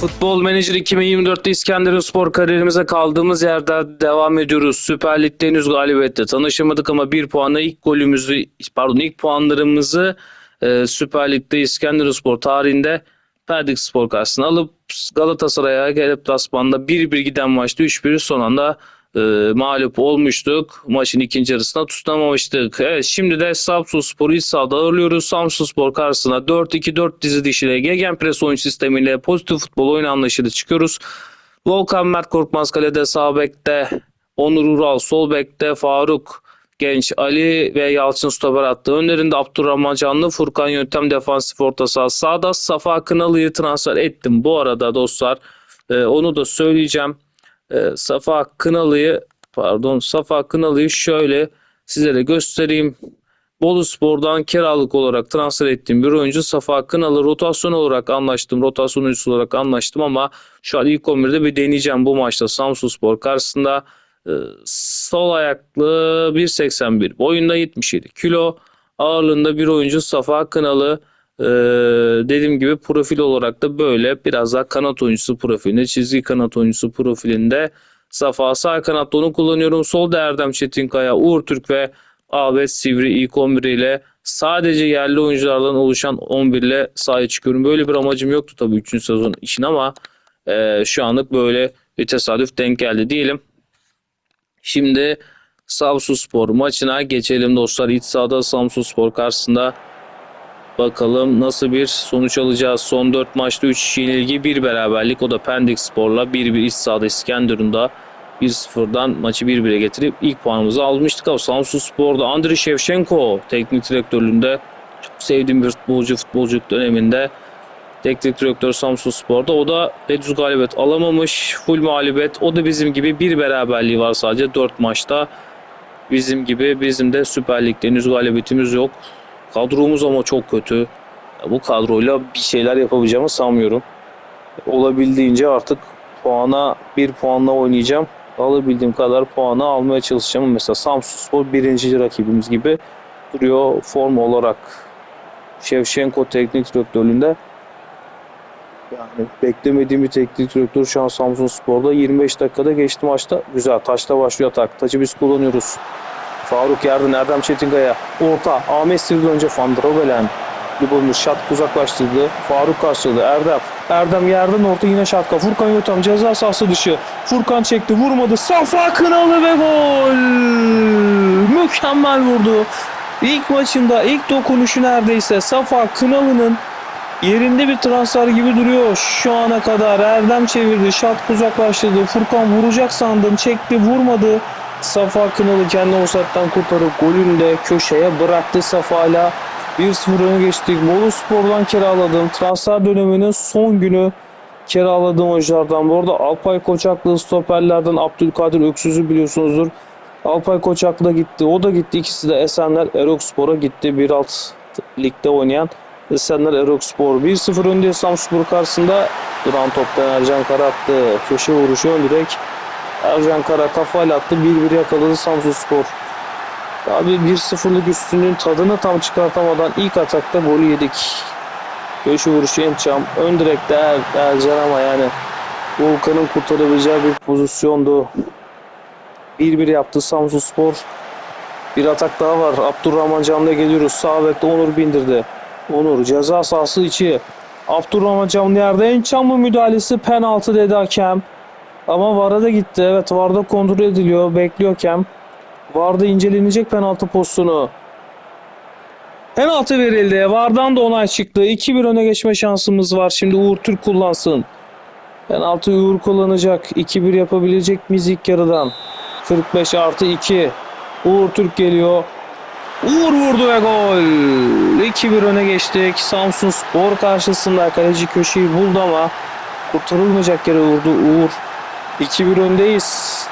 Futbol Manager 2024'te İskenderunspor kariyerimize kaldığımız yerde devam ediyoruz. Süper Lig'de henüz galibiyette tanışamadık ama bir puanla ilk golümüzü, pardon ilk puanlarımızı e, Süper Lig'de İskenderunspor tarihinde Pendik Spor karşısına alıp Galatasaray'a gelip deplasmanda 1-1 giden maçta 3-1 son anda e, mağlup olmuştuk. Maçın ikinci yarısına tutunamamıştık. Evet şimdi de Samsunspor'u iç sahada ağırlıyoruz. Samsunspor karşısına 4-2-4 dizi dişiyle gegenpress oyun sistemiyle pozitif futbol oyun anlayışıyla çıkıyoruz. Volkan Mert Korkmaz kalede sağ bekte, Onur Ural sol bekte, Faruk Genç, Ali ve Yalçın stoper attı. Önlerinde Abdurrahman Canlı, Furkan Yöntem defansif orta saha. Sağda Safa Kınalı'yı transfer ettim. Bu arada dostlar e, onu da söyleyeceğim. E, Safa Kınalı'yı pardon Safa Kınalı'yı şöyle sizlere göstereyim. Bolu Spor'dan kiralık olarak transfer ettiğim bir oyuncu Safa Kınalı rotasyon olarak anlaştım. Rotasyon oyuncusu olarak anlaştım ama şu an ilk 11'de bir deneyeceğim bu maçta Samsun Spor karşısında. Ee, sol ayaklı 1.81 boyunda 77 kilo ağırlığında bir oyuncu Safa Kınalı Ee, dediğim gibi profil olarak da böyle biraz daha kanat oyuncusu profilinde çizgi kanat oyuncusu profilinde Safa sağ kanatta onu kullanıyorum solda Erdem Çetinkaya Uğur Türk ve Ahmet Sivri ilk 11 ile sadece yerli oyunculardan oluşan 11 ile sahaya çıkıyorum. Böyle bir amacım yoktu tabii 3. sezon için ama e, şu anlık böyle bir tesadüf denk geldi diyelim. Şimdi Samsunspor maçına geçelim dostlar. İç sahada Samsunspor karşısında bakalım nasıl bir sonuç alacağız. Son 4 maçta 3 yenilgi 1 beraberlik. O da Pendik Spor'la 1-1 iç sahada İskenderun'da 1-0'dan maçı 1-1'e getirip ilk puanımızı almıştık. Ama Samsunspor'da Andriy Shevchenko teknik direktörlüğünde çok sevdiğim bir futbolcu futbolculuk döneminde teknik direktör Samsun Spor'da. O da henüz galibiyet alamamış. Full mağlubiyet. O da bizim gibi bir beraberliği var sadece 4 maçta. Bizim gibi bizim de Süper Lig'de henüz galibiyetimiz yok. Kadromuz ama çok kötü. Bu kadroyla bir şeyler yapabileceğimi sanmıyorum. Olabildiğince artık puana bir puanla oynayacağım. Alabildiğim kadar puanı almaya çalışacağım. Mesela Samsun Spor birinci rakibimiz gibi duruyor form olarak. Şevşenko teknik direktörlüğünde yani beklemediğim bir teknik direktör şu an Samsun Spor'da 25 dakikada geçti maçta. Güzel taşla başlıyor atak. Taçı biz kullanıyoruz. Faruk Yardım, Erdem Çetinkaya. Orta. Ahmet Sivri önce Van Drobelen. Libon'un şat uzaklaştırdı. Faruk karşıladı. Erdem. Erdem yerden orta yine şatka. Furkan Yotam ceza sahası dışı. Furkan çekti vurmadı. Safa Kınalı ve gol. Mükemmel vurdu. İlk maçında ilk dokunuşu neredeyse Safa Kınalı'nın Yerinde bir transfer gibi duruyor şu ana kadar. Erdem çevirdi, şat uzaklaştırdı. Furkan vuracak sandım, çekti, vurmadı. Safa Kınalı kendi offside'den kurtarıp golünü de köşeye bıraktı Safa'yla. 1-0 öne geçtik. Bolu Spor'dan kiraladım. Transfer döneminin son günü kiraladığım oyunculardan. Bu arada Alpay Koçaklı stoperlerden Abdülkadir Öksüz'ü biliyorsunuzdur. Alpay Koçaklı gitti. O da gitti. İkisi de Esenler Erok Spor'a gitti. Bir alt ligde oynayan. Esenler Erokspor 1-0 önde Samspor karşısında duran toptan Ercan Kara attı. Köşe vuruşu ön direk. Ercan Kara kafayla attı. 1-1 yakaladı Samsunspor. Abi 1-0'lık üstünlüğün tadını tam çıkartamadan ilk atakta golü yedik. Köşe vuruşu Ençam. Ön direkte er, Ercan ama yani Volkan'ın kurtarabileceği bir pozisyondu. 1-1 yaptı Samsunspor. Bir atak daha var. Abdurrahman Can'la geliyoruz. Sağ bekte Onur bindirdi. Onur ceza sahası içi. Abdurrahman Camlı yerde en çamlı müdahalesi penaltı dedi hakem. Ama VAR'a da gitti. Evet VAR'da kontrol ediliyor. Bekliyor hakem. VAR'da incelenecek penaltı pozisyonu. Penaltı verildi. VAR'dan da onay çıktı. 2-1 öne geçme şansımız var. Şimdi Uğur Türk kullansın. Penaltı Uğur kullanacak. 2-1 yapabilecek miyiz ilk yarıdan? 45 artı 2. Uğur Türk geliyor. Uğur vurdu ve gol. 2-1 öne geçtik. Samsun Spor karşısında kaleci köşeyi buldu ama kurtarılmayacak yere vurdu Uğur. 2-1 öndeyiz.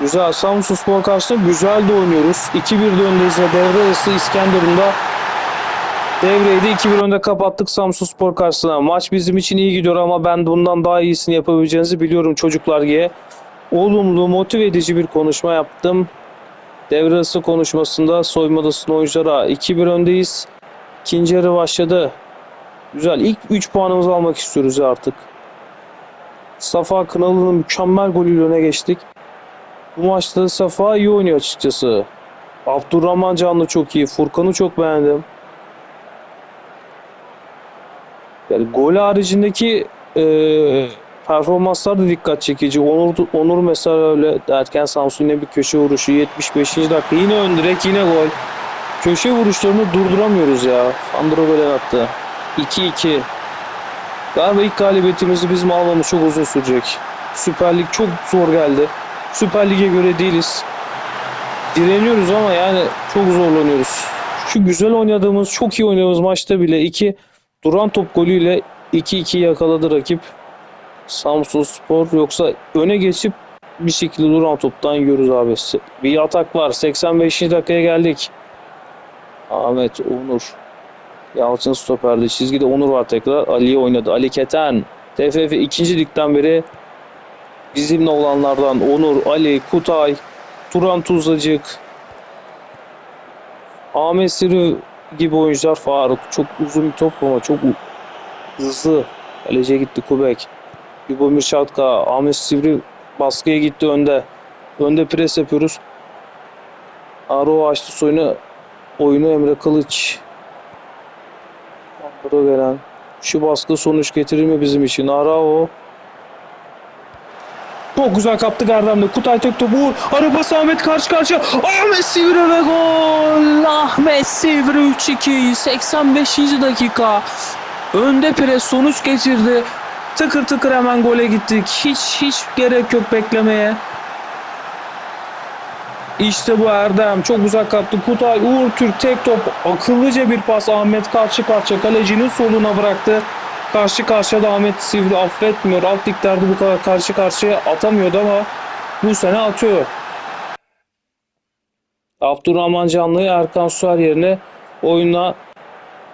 Güzel Samsun Spor karşısında güzel de oynuyoruz. 2-1'de öndeyiz ve devre arası İskenderun'da devreyi de 2-1 önde kapattık Samsun Spor karşısında. Maç bizim için iyi gidiyor ama ben bundan daha iyisini yapabileceğinizi biliyorum çocuklar diye. Olumlu, motive edici bir konuşma yaptım. Devre arası konuşmasında soyma odasının oyunculara 2-1 öndeyiz. İkinci yarı başladı. Güzel. İlk 3 puanımızı almak istiyoruz artık. Safa Kınalı'nın mükemmel golüyle öne geçtik. Bu maçta Safa iyi oynuyor açıkçası. Abdurrahman Canlı çok iyi. Furkan'ı çok beğendim. Yani gol haricindeki eee performanslar da dikkat çekici. Onur, Onur mesela öyle derken Samsun yine bir köşe vuruşu 75. dakika yine ön direk yine gol. Köşe vuruşlarını durduramıyoruz ya. Sandro Belen attı. 2-2. Galiba ilk galibiyetimizi bizim almamız çok uzun sürecek. Süper Lig çok zor geldi. Süper Lig'e göre değiliz. Direniyoruz ama yani çok zorlanıyoruz. Şu güzel oynadığımız, çok iyi oynadığımız maçta bile iki duran top golüyle 2-2 yakaladı rakip. Samsun Spor yoksa öne geçip bir şekilde duran toptan yiyoruz abi. Bir atak var. 85. dakikaya geldik. Ahmet Onur. Yalçın stoperde. Çizgide Onur var tekrar. Ali'ye oynadı. Ali Keten. TFF ikinci ligden beri bizimle olanlardan Onur, Ali, Kutay, Turan Tuzlacık, Ahmet Siri gibi oyuncular Faruk. Çok uzun bir top ama çok hızlı. Kaleciye gitti Kubek. Lubomir Şatka, Ahmet Sivri baskıya gitti önde. Önde pres yapıyoruz. Aro açtı soyunu. Oyunu Emre Kılıç. Andro gelen. Şu baskı sonuç getirir mi bizim için? Arao. Çok güzel kaptı Gardem'de. Kutay tek topu vur. Arabası Ahmet karşı karşıya. Ahmet Sivri ve gol. Ahmet Sivri 3-2. 85. dakika. Önde pres sonuç getirdi. Tıkır tıkır hemen gole gittik. Hiç hiç gerek yok beklemeye. İşte bu Erdem. Çok uzak kaptı. Kutay Uğur Türk tek top. Akıllıca bir pas. Ahmet karşı karşıya kalecinin soluna bıraktı. Karşı karşıya da Ahmet Sivri affetmiyor. Alt liglerde bu kadar karşı karşıya atamıyordu ama bu sene atıyor. Abdurrahman Canlı'yı Erkan Suar yerine oyuna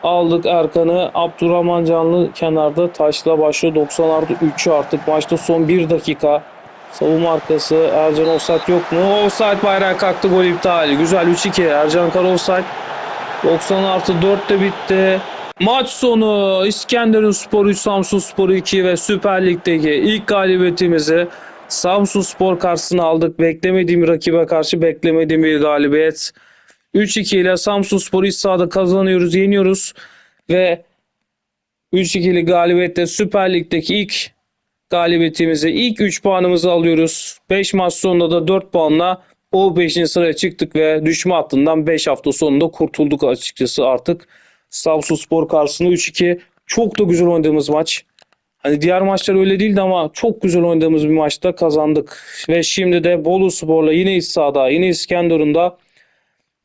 aldık Erkan'ı. Abdurrahman Canlı kenarda taşla başlıyor. 90'larda 3'ü artık maçta son 1 dakika. Savunma arkası Ercan Offside yok mu? Offside bayrağı kalktı gol iptali. Güzel 3-2 Ercan Kara Offside. 90 artı 4 de bitti. Maç sonu İskenderun Spor 3 Samsun Spor 2 ve Süper Lig'deki ilk galibiyetimizi Samsun Spor karşısına aldık. Beklemediğim rakibe karşı beklemediğim bir galibiyet. 3-2 ile Samsun Spor'u iç sahada kazanıyoruz, yeniyoruz ve 3-2'li galibiyette Süper Lig'deki ilk galibiyetimizi, ilk 3 puanımızı alıyoruz. 5 maç sonunda da 4 puanla o 5. sıraya çıktık ve düşme hattından 5 hafta sonunda kurtulduk açıkçası artık. Samsun Spor karşısında 3-2 çok da güzel oynadığımız maç. Hani diğer maçlar öyle değildi ama çok güzel oynadığımız bir maçta kazandık. Ve şimdi de Bolu Spor'la yine iç sahada, yine İskenderun'da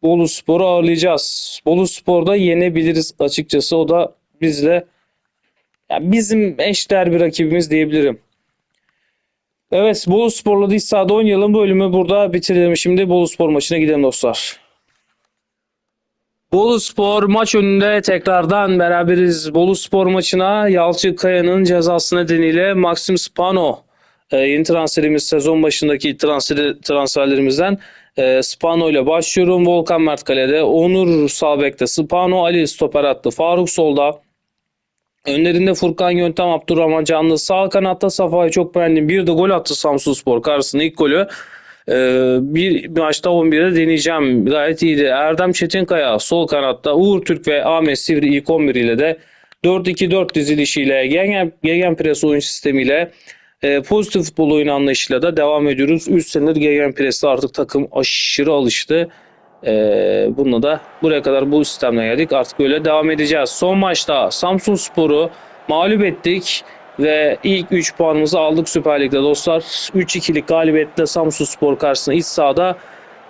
Bolu Spor'u ağırlayacağız. Bolu Spor'da yenebiliriz açıkçası. O da bizle ya bizim eşler bir rakibimiz diyebilirim. Evet Bolu Spor'la iç sahada oynayalım. Bölümü burada bitirelim. Şimdi Bolu Spor maçına gidelim dostlar. Bolu Spor maç önünde tekrardan beraberiz. Bolu Spor maçına Yalçın Kaya'nın cezası nedeniyle Maxim Spano e, yeni transferimiz sezon başındaki transfer, transferlerimizden e, Spano ile başlıyorum. Volkan Mert kalede, Onur sağ bekte, Spano Ali stoper attı. Faruk solda. Önlerinde Furkan Yöntem, Abdurrahman Canlı. Sağ kanatta Safa'yı çok beğendim. Bir de gol attı Samsun Spor karşısında ilk golü. Ee, bir maçta 11'de deneyeceğim. Gayet iyiydi. Erdem Çetinkaya sol kanatta. Uğur Türk ve Ahmet Sivri ilk 11 ile de 4-2-4 dizilişiyle Gegen, Gegenpress oyun sistemiyle e, pozitif futbol oyun anlayışıyla da devam ediyoruz. 3 senedir Gegenpress'te artık takım aşırı alıştı. Ee, bununla da buraya kadar bu sistemle geldik. Artık böyle devam edeceğiz. Son maçta Samsun Spor'u mağlup ettik ve ilk 3 puanımızı aldık Süper Lig'de dostlar. 3-2'lik galibiyetle Samsun Spor karşısında iç sahada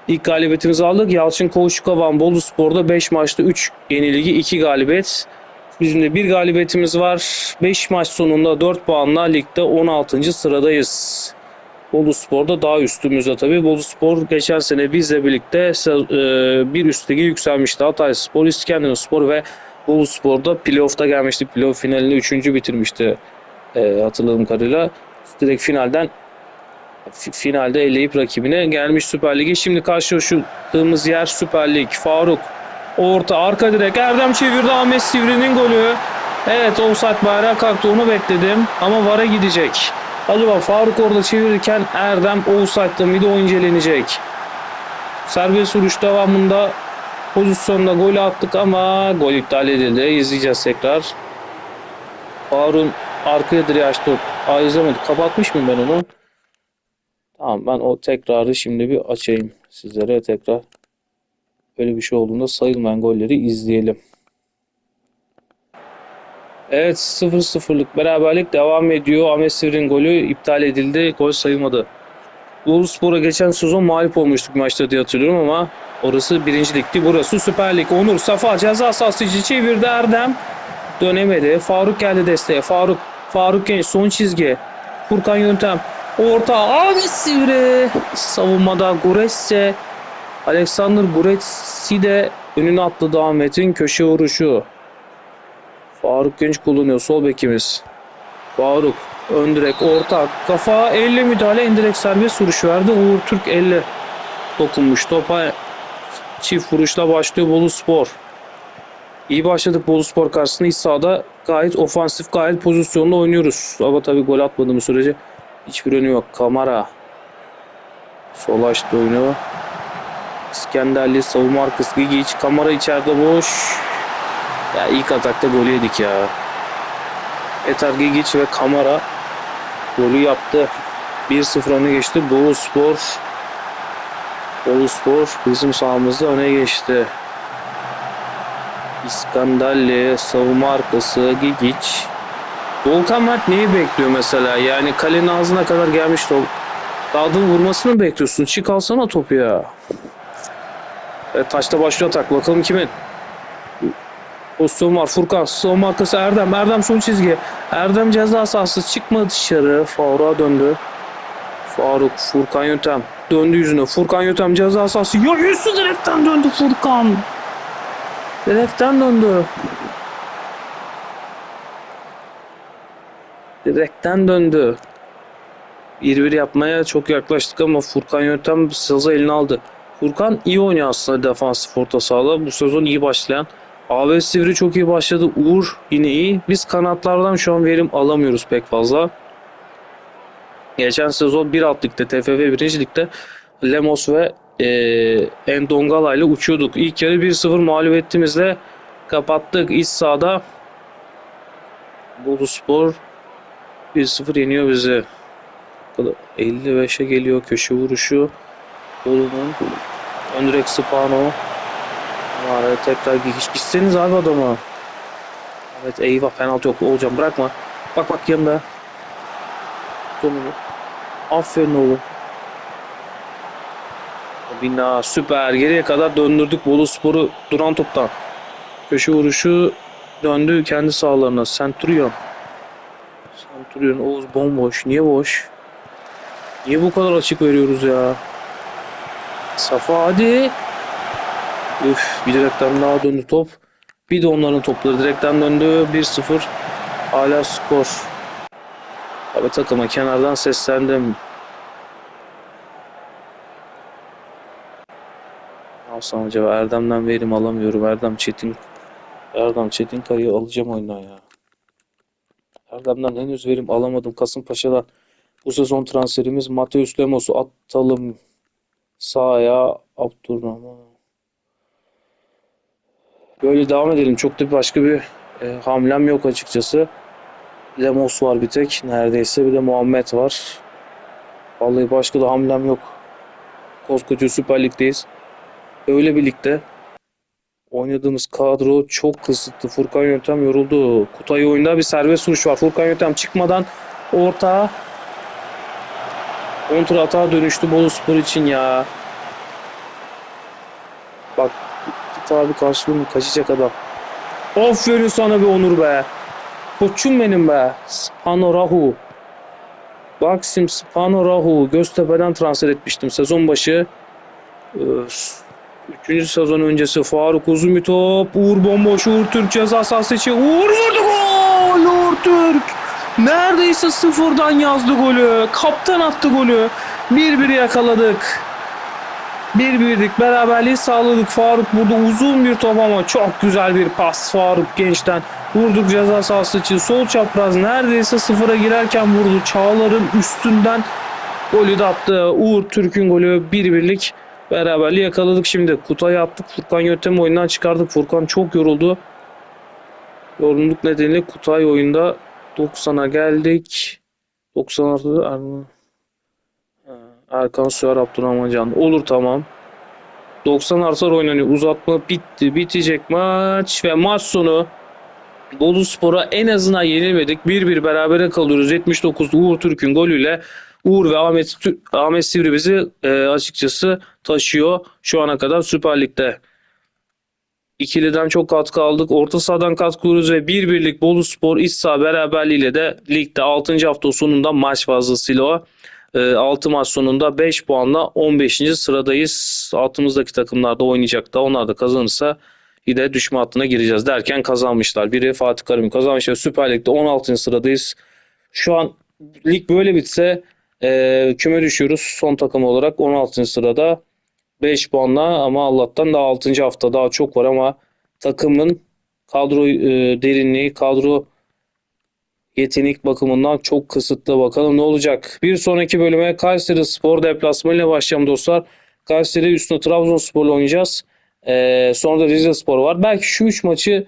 ilk galibiyetimizi aldık. Yalçın Koğuşkovan Bolu Spor'da 5 maçta 3 yenilgi 2 galibiyet. Bizim de bir galibiyetimiz var. 5 maç sonunda 4 puanla ligde 16. sıradayız. Bolu Spor'da daha üstümüzde tabii. Bolu Spor geçen sene bizle birlikte e, bir üst lige yükselmişti. Hatay Spor, İskenderun Spor ve Bolu Spor'da playoff'ta gelmişti. Playoff finalini 3. bitirmişti e, hatırladığım kadarıyla. Direkt finalden fi- finalde eleyip rakibine gelmiş Süper Lig'e. Şimdi karşılaştığımız yer Süper Lig. Faruk orta arka direk Erdem çevirdi Ahmet Sivri'nin golü. Evet offside bayrağı kalktı onu bekledim ama VAR'a gidecek. Acaba Faruk orada çevirirken Erdem offside'da o incelenecek. Serbest vuruş devamında pozisyonda gol attık ama gol iptal edildi. İzleyeceğiz tekrar. Faruk'un arkaya direğe açtı. Aa izlemedim. Kapatmış mıyım ben onu? Tamam ben o tekrarı şimdi bir açayım sizlere tekrar. Böyle bir şey olduğunda sayılmayan golleri izleyelim. Evet 0-0'lık beraberlik devam ediyor. Ahmet Sivri'nin golü iptal edildi. Gol sayılmadı. Boluspor'a geçen sezon mağlup olmuştuk maçta diye hatırlıyorum ama orası birinci ligdi. Burası Süper Lig. Onur Safa ceza sahası içi çevirdi Erdem. Dönemedi. Faruk geldi desteğe. Faruk. Faruk Genç son çizgi. Furkan Yöntem. Orta. Ahmet Sivri. Savunmada Guretse. Alexander Guretsi de önüne atladı Ahmet'in köşe vuruşu. Faruk Genç kullanıyor sol bekimiz. Faruk ön direk orta kafa elle müdahale indirek serbest vuruş verdi. Uğur Türk elle dokunmuş topa çift vuruşla başlıyor Bolu Spor. İyi başladık Bolu Spor karşısında iç sahada gayet ofansif gayet pozisyonlu oynuyoruz. Ama tabii gol atmadığımız sürece hiçbir önü yok. Kamara sol açtı oyunu. İskenderli savunma arkası Gigic kamera içeride boş. Ya ilk atakta gol yedik ya. Etar Gigic ve Kamara golü yaptı. 1-0 öne geçti. Bolu Spor Bolu Spor bizim sahamızda öne geçti. İskandalli savunma arkası Gigic. Volkan Mert neyi bekliyor mesela? Yani kalenin ağzına kadar gelmiş top. Dağdın vurmasını mı bekliyorsun? Çık alsana topu ya. Evet, taşta başlıyor atak. Bakalım kimin? Pozisyon var. Furkan. Son markası Erdem. Erdem son çizgi. Erdem ceza sahası çıkmadı dışarı. Faruk'a döndü. Faruk. Furkan Yöntem. Döndü yüzüne. Furkan Yöntem ceza sahası. Ya yüzü direkten döndü Furkan. Direkten döndü. Direkten döndü. 1-1 yapmaya çok yaklaştık ama Furkan Yöntem sazı eline aldı. Furkan iyi oynuyor aslında defansif orta sahada. Bu sezon iyi başlayan. AB Sivri çok iyi başladı. Uğur yine iyi. Biz kanatlardan şu an verim alamıyoruz pek fazla. Geçen sezon bir alt ligde TFF 1. ligde Lemos ve e, Endongala ile uçuyorduk. İlk yarı 1-0 mağlubiyetimizle kapattık. İç sahada Bolu Spor 1-0 yeniyor bizi. 55'e geliyor köşe vuruşu. Bolu'nun ön direk Spano. Var tekrar hiç gitseniz abi adama. Evet eyvah penaltı yok. Olacağım bırakma. Bak bak yanında. Sonunu. Aferin oğlum. Bina süper. Geriye kadar döndürdük Bolu Spor'u duran toptan. Köşe vuruşu döndü kendi sahalarına. Centurion. Centurion Oğuz bomboş. Niye boş? Niye bu kadar açık veriyoruz ya? Safa hadi. Üf bir direkten daha döndü top. Bir de onların topları direkten döndü. 1-0. Hala skor. Abi takıma kenardan seslendim. Ne yapsam acaba Erdem'den verim alamıyorum. Erdem Çetin Erdem Çetin Kaya'yı alacağım oyundan ya. Erdem'den henüz verim alamadım. Kasımpaşa'dan bu sezon transferimiz Mateus Lemos'u atalım sahaya Abdurrahman. Böyle devam edelim. Çok da başka bir e, hamlem yok açıkçası. Lemos var bir tek neredeyse. Bir de Muhammed var. Vallahi başka da hamlem yok. Koskoca Süper Lig'deyiz. Öyle birlikte oynadığımız kadro çok kısıtlı. Furkan Yöntem yoruldu. Kutay oyunda bir serbest vuruş var. Furkan Yöntem çıkmadan orta kontra atağa dönüştü Bolu Spor için ya. Bak git abi karşılığını kaçacak adam. Aferin sana be Onur be. Koçum benim be. Spano Rahu. Baksim Spano Rahu. Göztepe'den transfer etmiştim sezon başı. Ee, Üçüncü sezon öncesi Faruk uzun bir top. Uğur bomboş. Uğur Türk ceza sahası içi. Uğur vurdu gol. Uğur Türk. Neredeyse sıfırdan yazdı golü. Kaptan attı golü. Bir bir yakaladık. Bir birlik beraberliği sağladık. Faruk burada uzun bir top ama çok güzel bir pas Faruk gençten. Vurduk ceza sahası için. Sol çapraz neredeyse sıfıra girerken vurdu. Çağlar'ın üstünden golü de attı. Uğur Türk'ün golü bir birlik beraberliği yakaladık şimdi. Kutay'ı attık. Furkan yöntemi oyundan çıkardık. Furkan çok yoruldu. Yorgunluk nedeniyle Kutay oyunda 90'a geldik. 96 Erman. Erkan Süer Abdurrahman Can. Olur tamam. 90 artılar oynanıyor. Uzatma bitti. Bitecek maç ve maç sonu Bolu Spor'a en azından yenilmedik. 1-1 berabere kalıyoruz. 79 Uğur Türk'ün golüyle Uğur ve Ahmet, Ahmet Sivri bizi e, açıkçası taşıyor şu ana kadar Süper Lig'de. İkiliden çok katkı aldık. Orta sahadan katkı ve bir birlik Bolu Spor iç saha beraberliğiyle de ligde 6. hafta sonunda maç fazlasıyla o. 6 maç sonunda 5 puanla 15. sıradayız. Altımızdaki takımlar da oynayacak da onlar da kazanırsa yine düşme hattına gireceğiz derken kazanmışlar. Biri Fatih Karim kazanmış Süper Lig'de 16. sıradayız. Şu an lig böyle bitse e, küme düşüyoruz son takım olarak 16. sırada. 5 puanla ama Allah'tan daha 6. hafta daha çok var ama takımın kadro e, derinliği, kadro yetenek bakımından çok kısıtlı. Bakalım ne olacak. Bir sonraki bölüme Kayseri Spor deplasmanıyla başlayalım dostlar. Kayseri üstüne Trabzonspor'la oynayacağız. E, sonra da Rize Spor var. Belki şu 3 maçı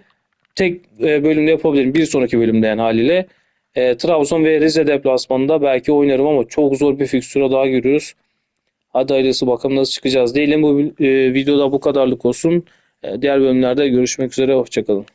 tek e, bölümde yapabilirim. Bir sonraki bölümde yani haliyle. E, Trabzon ve Rize deplasmanında belki oynarım ama çok zor bir fikstüre daha görüyoruz. Hadi hayırlısı bakalım nasıl çıkacağız. Diyelim bu e, videoda bu kadarlık olsun. E, diğer bölümlerde görüşmek üzere. Hoşçakalın.